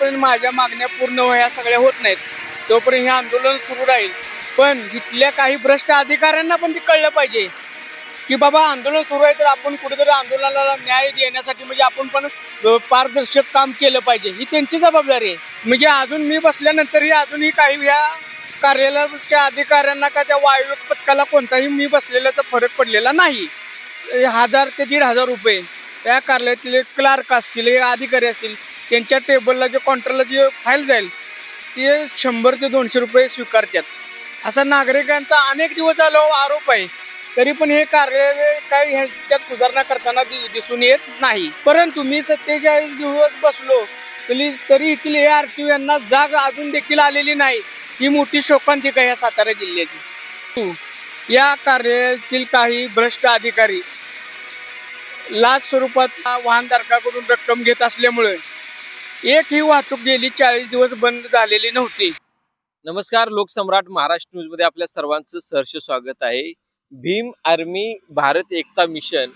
जोपर्यंत माझ्या मागण्या पूर्ण ह्या सगळ्या होत नाहीत. तोपर्यंत हे आंदोलन सुरू राहील. पण इथल्या काही भ्रष्ट अधिकाऱ्यांना पण ते कळलं पाहिजे. की बाबा आंदोलन सुरू आहे तर आपण कुठेतरी आंदोलनाला न्याय देण्यासाठी म्हणजे आपण पण पारदर्शक काम केलं पाहिजे. ही त्यांची जबाबदारी आहे. म्हणजे अजून मी बसल्यानंतरही अजूनही काही ह्या कार्यालयाच्या अधिकाऱ्यांना का त्या वायू पथकाला कोणताही मी बसलेला तर फरक पडलेला नाही. हजार ते दीड हजार रुपये. त्या कार्यालयातील क्लार्क असतील अधिकारी असतील त्यांच्या टेबलला जे कॉन्ट्रॅक्टला जे फाईल जाईल ते शंभर ते दोनशे रुपये स्वीकारतात. असा नागरिकांचा अनेक दिवस आलो आरोप आहे तरी पण हे कार्यालय काही ह्याच्यात सुधारणा करताना दि- दिसून येत नाही. परंतु मी सत्तेचाळीस दिवस बसलो तरी तरी येथील हे आर टी यांना जाग अजून देखील आलेली नाही. ही मोठी शोकांतिका या सातारा जिल्ह्याची. या कार्यालयातील काही भ्रष्ट अधिकारी लाच स्वरूपात वाहनधारकाकडून रक्कम घेत असल्यामुळे एक ही वाहतूक गेली चाळीस दिवस बंद झालेली नव्हती. नमस्कार लोकसम्राट महाराष्ट्र न्यूजमध्ये आपल्या सर्वांचं सहर्ष स्वागत आहे. भीम आर्मी भारत एकता मिशन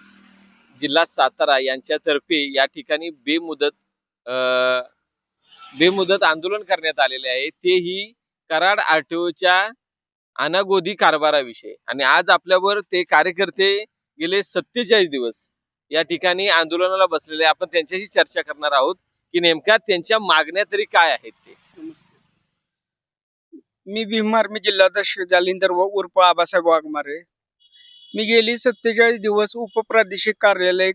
जिल्हा सातारा यांच्यातर्फे या ठिकाणी बेमुदत बेमुदत आंदोलन करण्यात आलेले आहे. तेही कराड आरटीओच्या अनागोदी कारभाराविषयी. आणि आज आपल्यावर ते कार्यकर्ते गेले सत्तेचाळीस दिवस या ठिकाणी आंदोलनाला बसलेले. आपण त्यांच्याशी चर्चा करणार आहोत. की नेमक्या त्यांच्या मागण्या तरी काय आहेत ते? मी भीमार्मी जिल्हाध्यक्ष जालिंदर व उर्फ आबासाहेब वाघमारे. मी गेली सत्तेचाळीस दिवस उपप्रादेशिक कार्यालय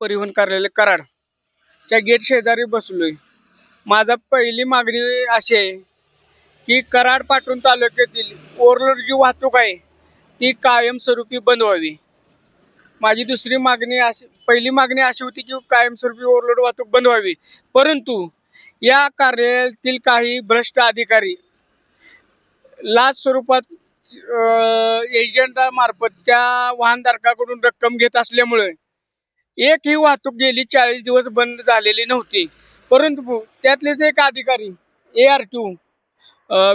परिवहन कार्यालय कराड. त्या गेट शेजारी बसलोय. माझा पहिली मागणी अशी आहे की कराड पाटण तालुक्यातील ओव्हरलोड जी वाहतूक आहे ती कायमस्वरूपी बंद व्हावी. माझी दुसरी मागणी अशी पहिली मागणी अशी होती की कायमस्वरूपी ओव्हरलोड वाहतूक बंद व्हावी. परंतु या कार्यालयातील काही भ्रष्ट अधिकारी लाच स्वरूपात एजंटामार्फत त्या वाहनधारकाकडून रक्कम घेत असल्यामुळे एक ही वाहतूक गेली चाळीस दिवस बंद झालेली नव्हती. परंतु त्यातलेच एक अधिकारी ए आर टू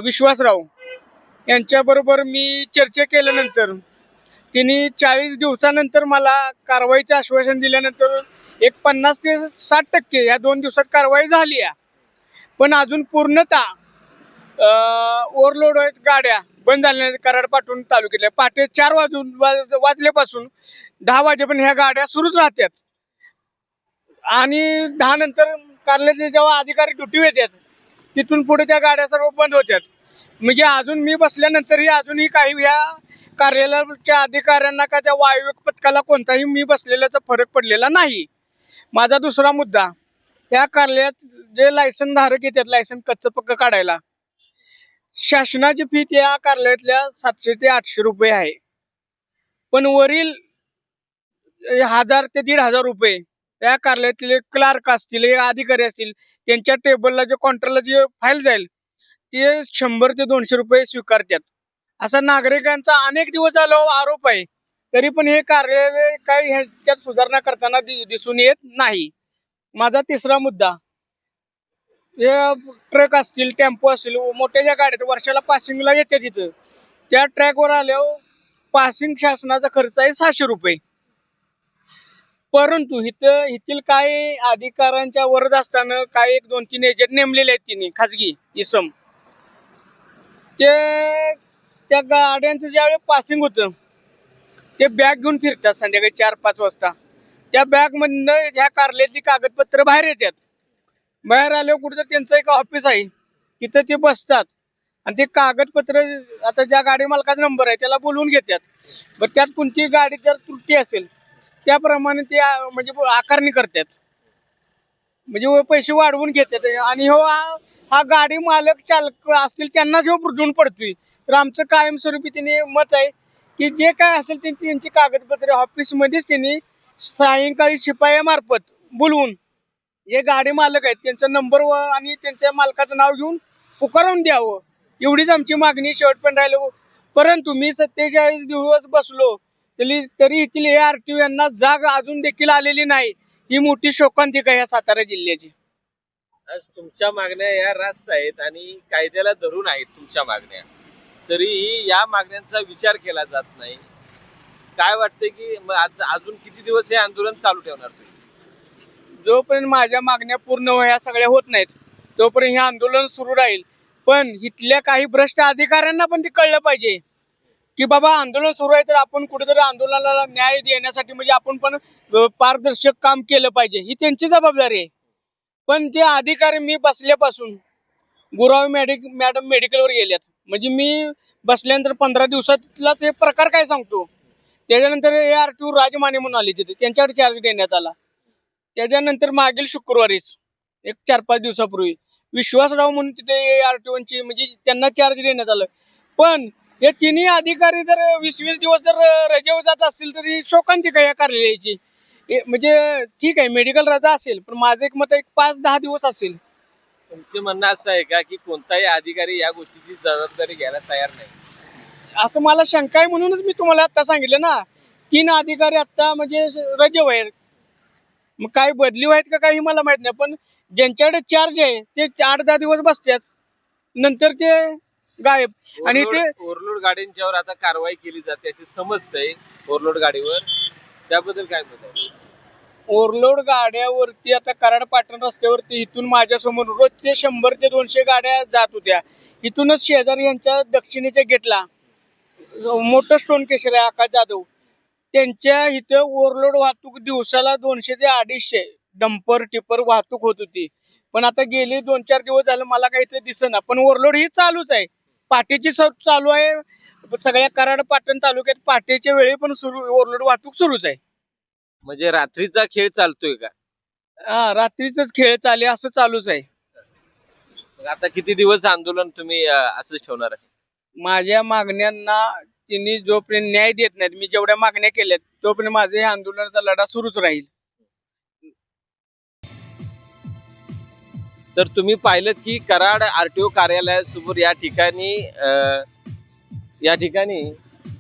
विश्वासराव यांच्याबरोबर मी चर्चा केल्यानंतर त्यांनी चाळीस दिवसानंतर मला कारवाईचं आश्वासन दिल्यानंतर एक पन्नास ते साठ टक्के या दोन दिवसात कारवाई झाली आहे. पण अजून पूर्णतः ओव्हरलोड आहेत गाड्या. बंद झाल्या कराड पाठवून तालुक्यातल्या. पहाटे चार वाजून वाज- वाजल्यापासून दहा वाजेपर्यंत ह्या गाड्या सुरूच राहतात. आणि दहा नंतर कार्यालयाचे जेव्हा अधिकारी ड्युटी येतात तिथून पुढे त्या गाड्या सर्व बंद होत्यात म्हणजे अजून मी बसल्यानंतरही अजूनही काही ह्या कार्यालयाच्या अधिकाऱ्यांना का त्या वायव्य पथकाला कोणताही मी बसलेल्याचा फरक पडलेला नाही. माझा दुसरा मुद्दा या कार्यालयात जे लायसन धारक येतात लायसन कच्चं पक्क काढायला शासनाची फी त्या कार्यालयातल्या सातशे ते आठशे रुपये आहे. पण वरील हजार ते दीड हजार रुपये त्या कार्यालयातले क्लार्क असतील हे अधिकारी असतील त्यांच्या टेबलला जे काउंटरला जे फाईल जाईल ते शंभर ते दोनशे रुपये स्वीकारतात. असा नागरिकांचा अनेक दिवस आलो आरोप आहे. तरी पण हे कार्यालय काही ह्याच्यात सुधारणा करताना दिसून येत नाही. माझा तिसरा मुद्दा. हे ट्रक असतील टेम्पो असतील मोठ्या ज्या गाड्या वर्षाला पासिंगला येते तिथं. त्या ट्रॅकवर आल्यावर पासिंग शासनाचा खर्च आहे सहाशे रुपये. परंतु इथं इथील काही अधिकाऱ्यांच्या वरद असताना काही एक दोन तीन एजंट नेमलेले आहेत तिने खाजगी इसम. ते त्या गाड्यांचं ज्यावेळी पासिंग होतं ते बॅग घेऊन फिरतात संध्याकाळी चार पाच वाजता. त्या बॅग मधनं ह्या कार्यालयातली कागदपत्र बाहेर येतात. बाहेर आल्यावर कुठं त्यांचं एक ऑफिस आहे. तिथं ते बसतात. आणि ते कागदपत्र आता ज्या गाडी मालकाचा नंबर आहे त्याला बोलवून घेतात. बरं त्यात कोणती गाडी जर त्रुटी असेल त्याप्रमाणे ते म्हणजे आकारणी करतात. म्हणजे पैसे वाढवून घेतात. आणि हो हा गाडी मालक चालक असतील त्यांनाच हो बुडून पडतोय. तर आमचं कायमस्वरूपी त्यांनी मत आहे की जे काय असेल ते त्यांची कागदपत्रे ऑफिसमध्येच त्यांनी सायंकाळी शिपायामार्फत बोलवून जे गाडी मालक आहेत त्यांचा नंबर व आणि त्यांच्या मालकाचं नाव घेऊन पुकारून द्यावं. एवढीच आमची मागणी शेवटपर्यंत राहिलो. परंतु मी सत्तेचाळीस दिवस बसलो तरी तरी येथील ए आर टी यांना जाग अजून देखील आलेली नाही. ही मोठी शोकांतिका या सातारा जिल्ह्याची? आज तुमच्या मागण्या या रास्त आहेत आणि कायद्याला धरून आहेत तुमच्या मागण्या. तरीही या मागण्यांचा विचार केला जात नाही. काय वाटतंय की अजून किती दिवस हे आंदोलन चालू ठेवणार तुम्ही? जोपर्यंत माझ्या मागण्या पूर्ण ह्या सगळ्या होत नाहीत तोपर्यंत हे आंदोलन सुरू राहील. पण इथल्या काही भ्रष्ट अधिकाऱ्यांना पण ते कळलं पाहिजे. की बाबा आंदोलन सुरू आहे तर आपण कुठेतरी आंदोलनाला न्याय देण्यासाठी म्हणजे आपण पण पारदर्शक काम केलं पाहिजे. ही त्यांची जबाबदारी आहे. पण ते अधिकारी मी बसल्यापासून गुराव मेडिक मॅडम मेडिकलवर गेल्यात. म्हणजे मी बसल्यानंतर पंधरा दिवसातलाच हे प्रकार काय सांगतो? त्याच्यानंतर ए आर टी राजमाने म्हणून आले तिथे. त्यांच्याकडे चार्ज देण्यात आला. त्याच्यानंतर मागील शुक्रवारीच एक चार पाच दिवसापूर्वी विश्वासराव म्हणून तिथे ए आर टी म्हणजे त्यांना चार्ज देण्यात आलं. पण हे तिन्ही अधिकारी जर वीस वीस दिवस जर रजेवर जात असतील तरी शोकांतिका या कार्यालयाची? हे म्हणजे ठीक आहे मेडिकल रजा असेल पण माझं एक मत एक पाच दहा दिवस असेल. तुमचे म्हणणं असं आहे का की कोणताही अधिकारी या गोष्टीची जबाबदारी घ्यायला तयार नाही? असं मला शंका आहे म्हणूनच मी तुम्हाला आता सांगितलं ना. तीन अधिकारी आता म्हणजे रजेवर आहेत. मग काय बदली आहेत का काही मला माहीत नाही पण ज्यांच्याकडे चार्ज आहे ते आठ दहा दिवस बसतात. नंतर ते गायब. आणि ते ओव्हरलोड गाड्यांच्यावर आता कारवाई केली जाते असे समजतंय ओव्हरलोड गाडीवर. त्याबद्दल काय मत आहे? ओव्हरलोड गाड्यावरती आता कराड पाटण रस्त्यावरती इथून माझ्यासमोर रोजचे शंभर ते दोनशे गाड्या जात होत्या. इथूनच शेजारी यांच्या दक्षिणेच्या गेटला मोठं स्टोन केशर आहे आकाश जाधव. त्यांच्या इथं ओव्हरलोड वाहतूक दिवसाला दोनशे ते अडीचशे डंपर टिपर वाहतूक होत होती. पण आता गेले दोन चार दिवस झालं मला काही इथं दिसेना पण ओव्हरलोड ही चालूच आहे. पाठीची स चालू आहे. सगळ्या कराड पाटण तालुक्यात पहाटेच्या वेळी पण सुरू ओव्हरलोड वाहतूक सुरूच आहे. म्हणजे रात्रीचा खेळ चालतोय का? हा रात्रीच खेळ चाले असं चालूच आहे. मग आता किती दिवस आंदोलन तुम्ही अं, असंच ठेवणार आहे? माझ्या मागण्यांना त्यांनी जोपर्यंत न्याय देत नाहीत मी जेवढ्या मागण्या केल्यात तोपर्यंत माझे हे आंदोलनाचा लढा सुरूच राहील. तर तुम्ही पाहिलं की कराड आर टी ओ कार्यालयासमोर या ठिकाणी या ठिकाणी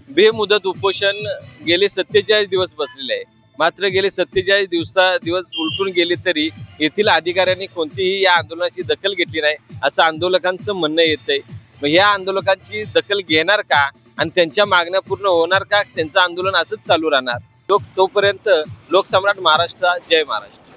बेमुदत उपोषण गेले सत्तेचाळीस दिवस बसलेले आहे. मात्र गेले सत्तेचाळीस दिवसा दिवस उलटून गेले तरी येथील अधिकाऱ्यांनी कोणतीही या आंदोलनाची दखल घेतली नाही असं आंदोलकांचं म्हणणं येतंय. मग या आंदोलकांची दखल घेणार का आणि त्यांच्या मागण्या पूर्ण होणार का? त्यांचं आंदोलन असंच चालू राहणार. लोक तोपर्यंत लोकसम्राट महाराष्ट्र जय महाराष्ट्र.